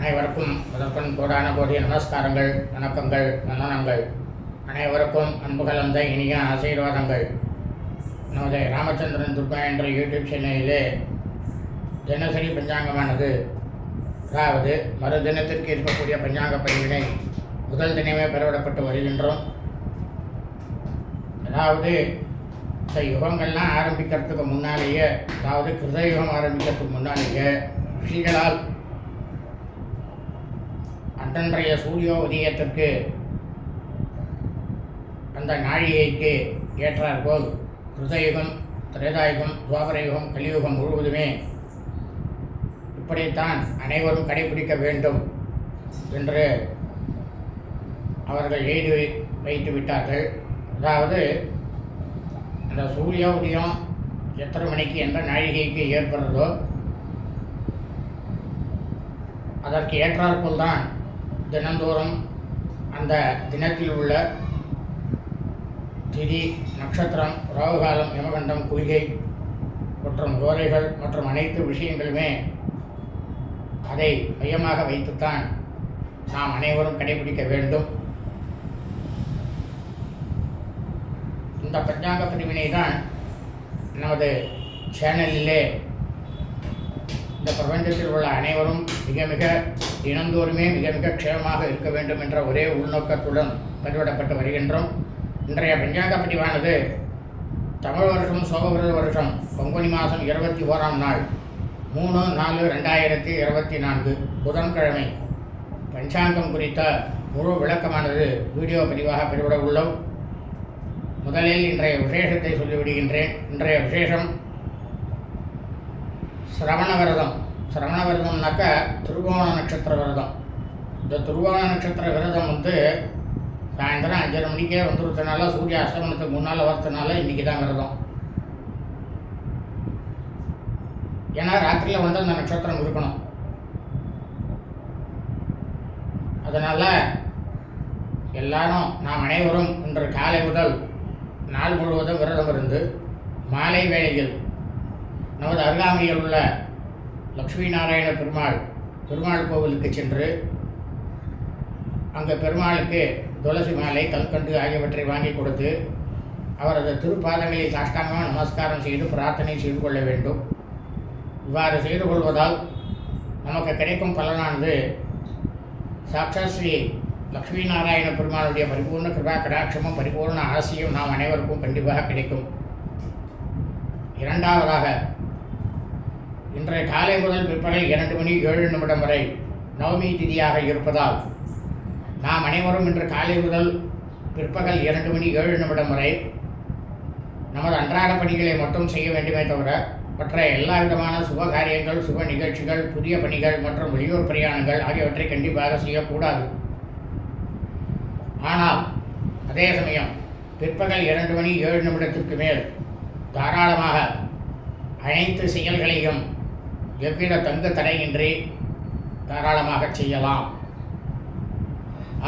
அனைவருக்கும் முதற்கண் கோடான கோடி நமஸ்காரங்கள் வணக்கங்கள் வந்தனங்கள் அனைவருக்கும் அன்பு கலந்த இனிய ஆசீர்வாதங்கள். நமது ராமச்சந்திரன் துர்கா என்ற யூடியூப் சேனலிலே தினசரி பஞ்சாங்கமானது. அதாவது மறு தினத்திற்கு இருக்கக்கூடிய பஞ்சாங்க பதிவினை முதல் தினமே பெறவிடப்பட்டு வருகின்றோம். அதாவது இந்த யுகங்கள்லாம் ஆரம்பிக்கிறதுக்கு முன்னாலேயே அதாவது கிருதயுகம் ஆரம்பிக்கிறதுக்கு முன்னாலேயே ரிஷிகளால் அன்றன்றைய சூரிய உதயத்திற்கு அந்த நாழிகைக்கு ஏற்றாற்போல் கிருதயுகம் திரேதாயுகம் துவாபரயுகம் கலியுகம் முழுவதுமே இப்படித்தான் அனைவரும் கடைபிடிக்க வேண்டும் என்று அவர்கள் எழுதி வைத்து விட்டார்கள். அதாவது அந்த சூரிய உதயம் எத்தனை மணிக்கு எந்த நாழிகைக்கு ஏற்படுறதோ அதற்கு ஏற்றாற்போல் தான் தினந்தோறும் அந்த தினத்தில் உள்ள திதி நட்சத்திரம் ராகுகாலம் யமகண்டம் குளிகை மற்றும் கோரைகள் மற்றும் அனைத்து விஷயங்களுமே அதை மையமாக வைத்துத்தான் நாம் அனைவரும் கடைபிடிக்க வேண்டும். இந்த பஞ்சாங்க பிரிவினை தான் நமது சேனலிலே இந்த பிரபஞ்சத்தில் உள்ள அனைவரும் மிக மிக தினந்தோறுமே மிக மிக க்ஷேமமாக இருக்க வேண்டும் என்ற ஒரே உள்நோக்கத்துடன் பதிவிடப்பட்டு வருகின்றோம். இன்றைய பஞ்சாங்க பதிவானது தமிழ் வருஷம் சோபகிருத வருஷம் பங்குனி மாதம் இருபத்தி ஓராம் நாள் மூணு நாலு ரெண்டாயிரத்தி இருபத்தி நான்கு புதன்கிழமை. பஞ்சாங்கம் குறித்த முழு விளக்கமானது வீடியோ பதிவாக பதிவிட உள்ளோம். முதலில் இன்றைய விசேஷத்தை சொல்லிவிடுகின்றேன். இன்றைய விசேஷம் சிரவண விரதம். சிரவண விரதம்னாக்க திருவோண நட்சத்திர விரதம். இந்த திருவோண நட்சத்திர விரதம் வந்து சாயந்தரம் அஞ்சரை மணிக்கே வந்துருத்தனால சூரிய அஸ்தமனத்துக்கு முன்னால் வரதுனால இன்றைக்கி தான் விரதம். ஏன்னா ராத்திரியில் வந்து அந்த நட்சத்திரம் இருக்கணும். அதனால் எல்லாரும் நாம் அனைவரும் இன்று காலை முதல் நாள் முழுவதும் விரதம் இருந்து மாலை வேளையில் நமது அருகாமையில் உள்ள லக்ஷ்மி நாராயண பெருமாள் பெருமாள் கோவிலுக்கு சென்று அங்கே பெருமாளுக்கு துளசி மாலை கல்கண்டு ஆகியவற்றை வாங்கி கொடுத்து அவரது திருப்பாதங்களை சாஷ்டாங்கமாக நமஸ்காரம் செய்து பிரார்த்தனை செய்து கொள்ள வேண்டும். இவ்வாறு செய்து கொள்வதால் நமக்கு கிடைக்கும் பலனானது சாட்சாத் ஸ்ரீ லக்ஷ்மி நாராயண பெருமாளுடைய பரிபூர்ண கிருபா கடாட்சமும் பரிபூர்ண ஆசையும் நாம் அனைவருக்கும் கண்டிப்பாக கிடைக்கும். இரண்டாவதாக இன்றைய காலை முதல் பிற்பகல் இரண்டு மணி ஏழு நிமிடம் வரை நவமி திதியாக இருப்பதால் நாம் அனைவரும் இன்று காலை முதல் பிற்பகல் இரண்டு மணி ஏழு நிமிடம் வரை நமது அன்றாட பணிகளை மட்டும் செய்ய வேண்டுமே தவிர மற்ற எல்லா விதமான சுப காரியங்கள் சுப நிகழ்ச்சிகள் புதிய பணிகள் மற்றும் வெளியூர் பிரயாணங்கள் ஆகியவற்றை கண்டிப்பாக செய்யக்கூடாது. ஆனால் அதே சமயம் பிற்பகல் இரண்டு மணி ஏழு நிமிடத்திற்கு மேல் தாராளமாக அனைத்து செயல்களையும் எவ்வித தங்கு தடையின்றி தாராளமாக செய்யலாம்.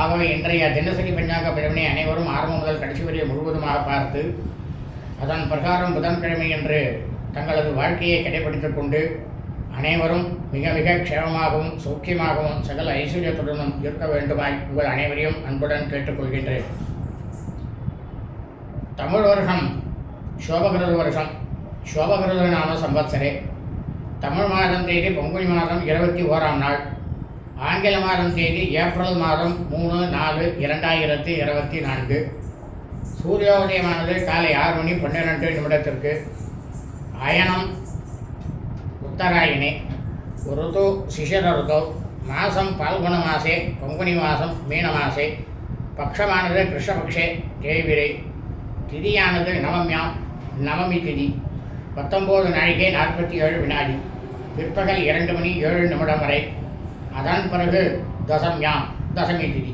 ஆகவே இன்றைய தினசரி பெண்ணாக பிரிவினை அனைவரும் ஆரம்பம் முதல் கடைசி வரை முழுவதுமாக பார்த்து அதன் பிரகாரம் புதன்கிழமை என்று தங்களது வாழ்க்கையை கடைபிடித்துக் கொண்டு அனைவரும் மிக மிக க்ஷேமமாகவும் சௌக்கியமாகவும் சகல ஐஸ்வர்யத்துடனும் இருக்க வேண்டுமாய் உங்கள் அனைவரையும் அன்புடன் கேட்டுக்கொள்கின்றேன். தமிழ் வருஷம் சோபகிருத வருஷம் சோபகிருத நாம சம்பத்சரே தமிழ் மாதம் தேதி பொங்குனி மாதம் இருபத்தி ஓராம் நாள். ஆங்கில மாதம் தேதி ஏப்ரல் மாதம் மூணு நாலு இரண்டாயிரத்தி இருபத்தி நான்கு. சூரிய உதயமானது காலை ஆறு மணி பன்னிரெண்டு நிமிடத்திற்கு. அயனம் உத்தராயணி ருது சிசிர ருதோ மாதம் பால்குண மாசே பங்குனி மாதம் மீன மாசே பக்ஷமானது கிருஷ்ணபக்ஷே தேய்விரை திதியானது நவம்யாம் நவமி திதி. பத்தொம்போது நாழிகை நாற்பத்தி ஏழு வினாடி. பிற்பகல் இரண்டு மணி ஏழு நிமிடம் வரை. அதன் பிறகு தசம்யாம் தசமி திதி.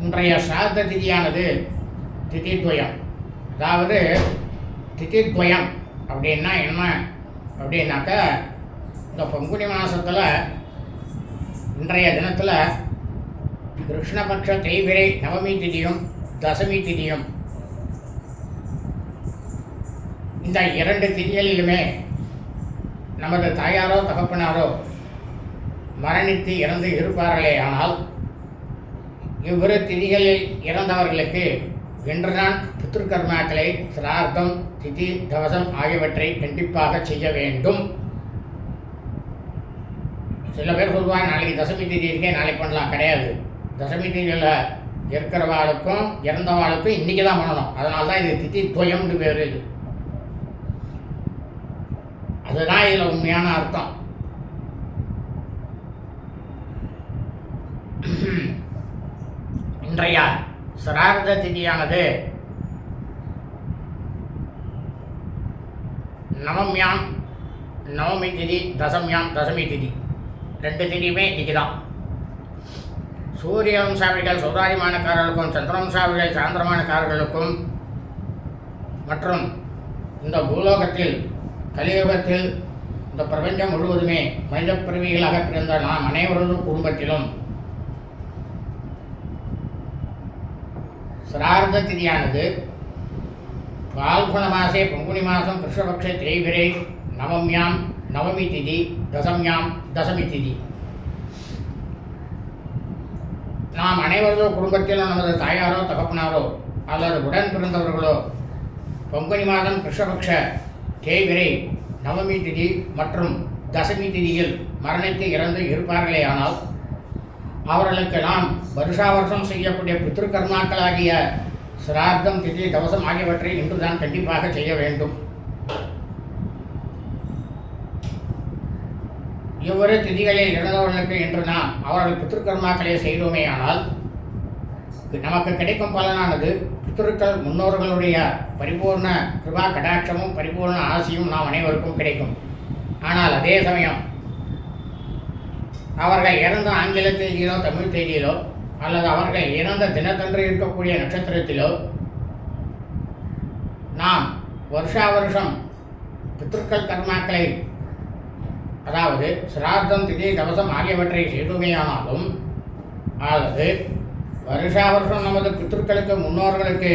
இன்றைய சாத திதியானது திதித்வயம். அதாவது திதித்வயம் அப்படின்னா என்ன? அப்படின்னாக்கா இந்த பங்குனி மாதத்தில் இன்றைய தினத்தில் கிருஷ்ணபக்ஷ தெய்விரை நவமி திதியும் தசமி திதியும் இந்த இரண்டு திதிகளிலுமே நமது தாயாரோ தகப்பனாரோ மரணித்து இறந்து இருப்பார்களே. ஆனால் இவ்விரு திதிகளில் இறந்தவர்களுக்கு இன்றுதான் பித்ருக்கர்மாக்களை சிரார்த்தம் திதி தவசம் ஆகியவற்றை கண்டிப்பாக செய்ய வேண்டும். சில பேர் சொல்வார் நாளைக்கு தசமி திதி இருக்கே நாளைக்கு பண்ணலாம். கிடையாது. தசமி திதியில் இருக்கிறவாளுக்கும் இறந்தவாளுக்கும் இன்றைக்கி தான் பண்ணணும். அதனால தான் இது திதி துவயம்னு பேர் இது. அதுதான் இதில் உண்மையான அர்த்தம். இன்றைய சிரார்த்த திதியானது நவம்யாம் நவமி திதி தசம்யாம் தசமி திதி. ரெண்டு திதியுமே இன்னைக்கு தான் சூரிய வம்சாவிகள் சௌராதிமானக்காரர்களுக்கும் சந்திரவம்சாவிகள் சாந்திரமானக்காரர்களுக்கும் மற்றும் இந்த பூலோகத்தில் கலியுகத்தில் இந்த பிரபஞ்சம் முழுவதுமே மனித பிறவிகளாக பிறந்த நாம் அனைவரதும் குடும்பத்திலும் சிரார்த்த திதியானது பால்குண மாசே பங்குனி மாதம் கிருஷ்ணபக்ஷ திரைபிரை நவம்யாம் நவமி திதி தசம்யாம் தசமி திதி. நாம் அனைவரதும் குடும்பத்திலும் நமது தாயாரோ தகப்பனாரோ அல்லது உடன் பிறந்தவர்களோ பங்குனி மாதம் கிருஷ்ணபக்ஷ தேய்பிரை நவமி திதி மற்றும் தசமி திதியில் மரணித்து இறந்து இருப்பார்களேயானால் அவர்களுக்கு நாம் வருஷா வருஷம் செய்யக்கூடிய பித்ருக்கர்மாக்களாகிய சிரார்த்தம் திதி தவசம் ஆகியவற்றை இன்றுதான் கண்டிப்பாக செய்ய வேண்டும். இவ்விரு திதிகளில் இறந்தவர்களுக்கு இன்று நாம் அவர்கள் பித்ருக்கர்மாக்களை செய்தோமே ஆனால் நமக்கு கிடைக்கும் பலனானது பித்ருக்கள் முன்னோர்களுடைய பரிபூர்ண கிருபா கடாட்சமும் பரிபூர்ண ஆசியும் நாம் அனைவருக்கும் கிடைக்கும். ஆனால் அதே சமயம் அவர்கள் இறந்த ஆங்கில தேதியிலோ தமிழ் தேதியிலோ அல்லது அவர்கள் இறந்த தினத்தன்று இருக்கக்கூடிய நட்சத்திரத்திலோ நாம் வருஷா வருஷம் பித்திருக்கள் கர்மாக்களை அதாவது சிரார்த்தம் திதி தவசம் ஆகியவற்றை செய்துமையானாலும் அல்லது வருஷா வருஷம் நமது பித்திருக்களுக்கு முன்னோர்களுக்கு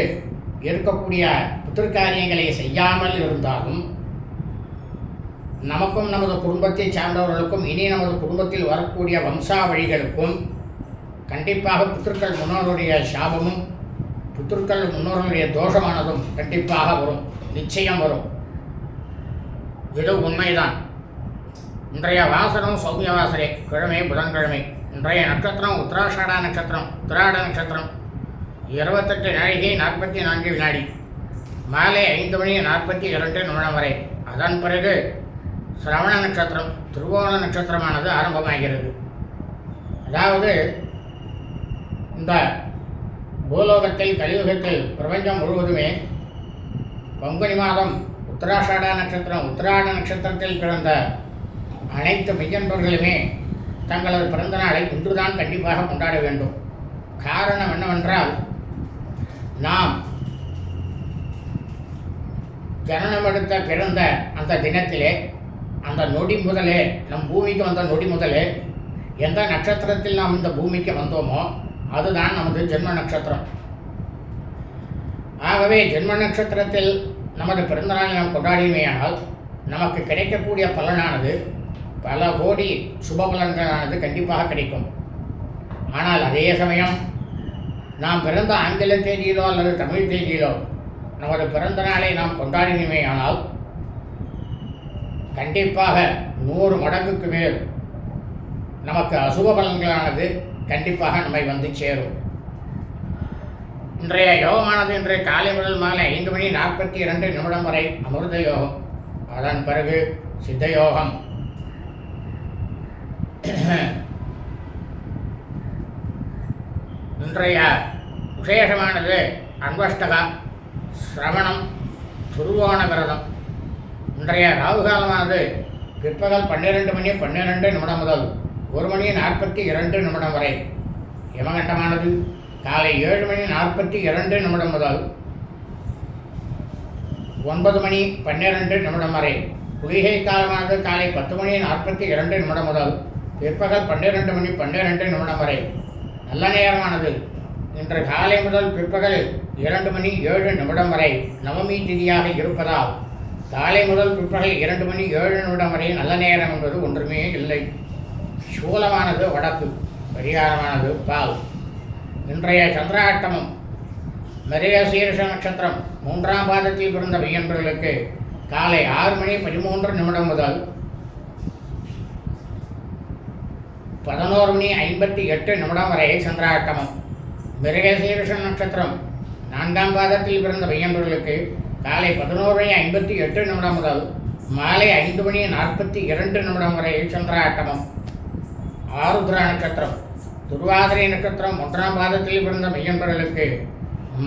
இருக்கக்கூடிய பித்திருக்காரியங்களை செய்யாமல் இருந்தாலும் நமக்கும் நமது குடும்பத்தை சார்ந்தவர்களுக்கும் இனி நமது குடும்பத்தில் வரக்கூடிய வம்சாவழிகளுக்கும் கண்டிப்பாக புத்திருக்கள் முன்னோருடைய சாபமும் பித்ருக்கள் முன்னோர்களுடைய தோஷமானதும் கண்டிப்பாக வரும். நிச்சயம் வரும். இது உண்மைதான். இன்றைய வாசனம் சௌமிய வாசரே கிழமை புதன்கிழமை. இன்றைய நட்சத்திரம் உத்தராஷாடா நட்சத்திரம் உத்திராட நட்சத்திரம். இருபத்தெட்டு நாழிகை நாற்பத்தி நான்கு வினாடி. மாலை ஐந்து மணி நாற்பத்தி இரண்டு நிமிடம் வரை. அதன் பிறகு சிரவண நட்சத்திரம் திருவோண நட்சத்திரமானது ஆரம்பமாகிறது. அதாவது இந்த பூலோகத்தில் கலியுகத்தில் பிரபஞ்சம் முழுவதுமே பங்குனி மாதம் உத்தராஷாடா நட்சத்திரம் உத்திராட நட்சத்திரத்தில் பிறந்த அனைத்து மெய்யன்பர்களுமே தங்களது பிறந்த நாளை இன்றுதான் கண்டிப்பாக கொண்டாட வேண்டும். காரணம் என்னவென்றால் நாம் ஜனனமெடுத்த பிறந்த அந்த தினத்திலே அந்த நொடி முதலே நம் பூமிக்கு வந்த நொடி முதலே எந்த நட்சத்திரத்தில் நாம் இந்த பூமிக்கு வந்தோமோ அதுதான் நமது ஜென்ம நட்சத்திரம். ஆகவே ஜென்ம நட்சத்திரத்தில் நமது பிறந்தநாளை நாம் கொண்டாடியுமேயானால் நமக்கு கிடைக்கக்கூடிய பலனானது பல கோடி சுப பலன்களானது கண்டிப்பாக கிடைக்கும். ஆனால் அதே சமயம் நாம் பிறந்த ஆங்கில தேதியிலோ அல்லது தமிழ் தேதியிலோ நமது பிறந்த நாளை நாம் கொண்டாடினோமேயானால் கண்டிப்பாக நூறு மடங்குக்கு மேல் நமக்கு அசுப பலன்களானது கண்டிப்பாக நம்மை வந்து சேரும். இன்றைய யோகமானது இன்றைய காலை முதல் மாலை ஐந்து மணி நாற்பத்தி இரண்டு நிமிடம் வரை அமிர்த யோகம். அதன் பிறகு சித்த யோகம். இன்றைய விசேஷமானது அன்வஷ்டகா சிரவணம் துருவான விரதம். இன்றைய ராகு காலமானது பிற்பகல் பன்னிரெண்டு மணி பன்னிரெண்டு நிமிடம் முதல் ஒரு மணி நாற்பத்தி இரண்டு நிமிடம் வரை. யமகண்டமானது காலை ஏழு மணி நாற்பத்தி இரண்டு நிமிடம் முதல் ஒன்பது மணி பன்னிரண்டு நிமிடம் வரை. குளிகை காலமானது காலை பத்து மணி நாற்பத்தி இரண்டு நிமிடம் முதல் பிற்பகல் பன்னிரெண்டு மணி பன்னிரெண்டு நிமிடம் வரை நல்ல நேரமானது. இன்று காலை முதல் பிற்பகல் இரண்டு மணி ஏழு நிமிடம் வரை நவமி திதியாக இருப்பதால் காலை முதல் பிற்பகல் இரண்டு மணி ஏழு நிமிடம் வரை நல்ல நேரம் என்பது ஒன்றுமே இல்லை. சூலமானது வடக்கு பரிகாரமானது பால். இன்றைய சந்திராட்டமம் நிறைய சீரச நட்சத்திரம் மூன்றாம் பாதத்தில் பிறந்த பையன்களுக்கு காலை ஆறு மணி பதிமூன்று நிமிடம் முதல் பதினோரு மணி ஐம்பத்தி எட்டு நிமிடம் வரை சந்திராட்டமம். மிருக நட்சத்திரம். நான்காம் பாதத்தில் பிறந்த பையன்பர்களுக்கு காலை பதினோரு மணி ஐம்பத்தி எட்டு நிமிடம் முதல் மாலை ஐந்து மணி நாற்பத்தி இரண்டு நிமிடம் வரை சந்திராட்டமம். ஆருத்ரா நட்சத்திரம். துருவாதிரை நட்சத்திரம் ஒன்றாம் பாதத்தில் பிறந்த மையன்பர்களுக்கு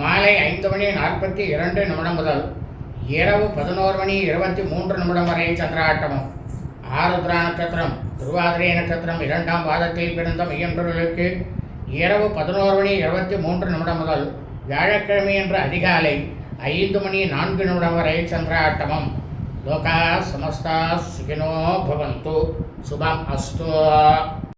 மாலை ஐந்து மணி நாற்பத்தி இரண்டு நிமிடம் முதல் இரவு பதினோரு மணி இருபத்தி மூன்று நிமிடம் வரை சந்திராட்டமம். ஆருத்ரா நட்சத்திரம் திருவாதிரை நட்சத்திரம் இரண்டாம் பாதத்தில் பிறந்த மையன்பர்களுக்கு இரவு பதினோரு மணி இருபத்தி மூன்று நிமிடம் முதல் வியாழக்கிழமை என்ற அதிகாலை ஐந்து மணி நான்கு நிமிடம் வரை சந்திராட்டமம். லோகா சமஸ்தா சுகினோ பவந்து. சுபம் அஸ்தோ